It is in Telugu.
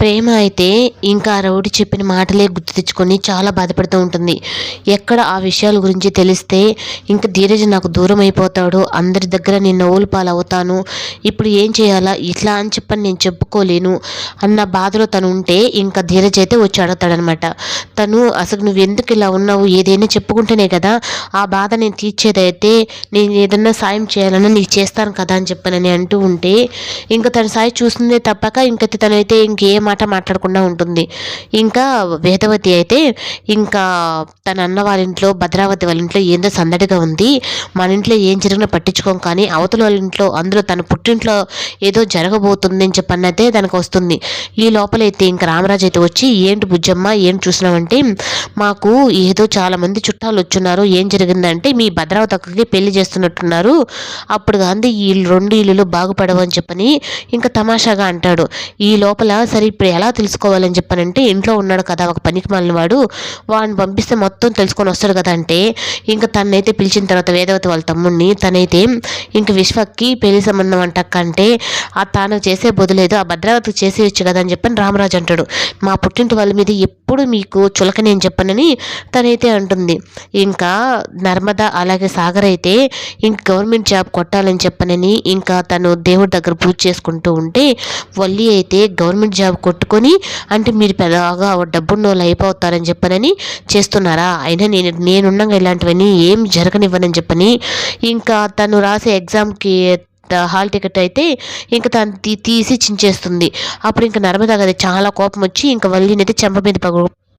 ప్రేమ అయితే ఇంకా ఆ రౌడీ చెప్పిన మాటలే గుర్తు తెచ్చుకొని చాలా బాధపడుతూ ఉంటుంది. ఎక్కడ ఆ విషయాల గురించి తెలిస్తే ఇంకా ధీరజ్ నాకు దూరం అయిపోతాడు. అందరి దగ్గర నేను నవ్వులు పాలవుతాను. ఇప్పుడు ఏం చేయాలా? ఇట్లా అని చెప్పని నేను చెప్పుకోలేను. అన్న బాధలో తను ఉంటే ఇంకా ధీరజ్ అయితే వచ్చి అడుగుతాడనమాట తను అసలు నువ్వు ఎందుకు ఇలా ఉన్నావు? ఏదైనా చెప్పుకుంటేనే కదా. ఆ బాధ నేను తీర్చేదైతే నేను ఏదన్నా సాయం చేయాలన్నా నీకు చేస్తాను కదా అని చెప్పనని అంటూ ఉంటే ఇంకా తన సాయి చూస్తుందే తప్పక ఇంకా తనైతే ఇంకేం మాట మాట్లాడకుండా ఉంటుంది. ఇంకా వేదవతి అయితే ఇంకా తన అన్న వాళ్ళ ఇంట్లో భద్రావతి వాళ్ళ ఇంట్లో ఏందో సందడిగా ఉంది. మన ఇంట్లో ఏం జరిగినా పట్టించుకోం కానీ అవతల వాళ్ళ ఇంట్లో అందులో తన పుట్టింట్లో ఏదో జరగబోతుంది అని చెప్పన్నదే దానికి వస్తుంది. ఈ లోపలైతే ఇంకా రామరాజు అయితే వచ్చి ఏంటి బుజ్జమ్మ ఏం చూసినామంటే మాకు ఏదో చాలామంది చుట్టాలు వచ్చున్నారు. ఏం జరిగిందంటే మీ భద్రావతి అక్కకి పెళ్ళి చేస్తున్నట్టున్నారు. అప్పుడు గాంధీ ఈ రెండు ఇల్లులు బాగుపడవని చెప్పని ఇంకా తమాషాగా అంటాడు. ఈ లోపల సరే ఇప్పుడు ఎలా తెలుసుకోవాలని చెప్పానంటే ఇంట్లో ఉన్నాడు కదా ఒక పనికి మాలిన వాడు వాడిని పంపిస్తే మొత్తం తెలుసుకొని వస్తాడు కదా అంటే ఇంకా తనైతే పిలిచిన తర్వాత వేదవతి వాళ్ళ తమ్ముడిని తనైతే ఇంక విశ్వకి పెళ్ళి సంబంధం అంటక్కంటే ఆ తాను చేసే బదులేదు ఆ భద్రావతికి చేసేయచ్చు కదా అని చెప్పని రామరాజు అంటాడు. మా పుట్టింటి వాళ్ళ మీద ఎప్పుడు మీకు చులకని అని చెప్పనని తనైతే అంటుంది. ఇంకా నర్మద అలాగే సాగర్ అయితే ఇంక గవర్నమెంట్ జాబ్ కొట్టాలని చెప్పనని ఇంకా తను దేవుడి దగ్గర పూజ చేసుకుంటూ ఉంటే వల్లి అయితే గవర్నమెంట్ జాబ్ కొట్టుకొని అంటే మీరు పెద్దగా డబ్బున్నోళ్ళు అయిపోతారని చెప్పనని చేస్తున్నారా? అయినా నేను నేనుండగా ఇలాంటివన్నీ ఏం జరగనివ్వనని చెప్పని ఇంకా తను రాసే ఎగ్జామ్కి హాల్ టికెట్ అయితే ఇంకా తను తీసి చించేస్తుంది. అప్పుడు ఇంకా నర్మదా గది చాలా కోపం వచ్చి ఇంకా వల్లినైతే చెంప మీద పగ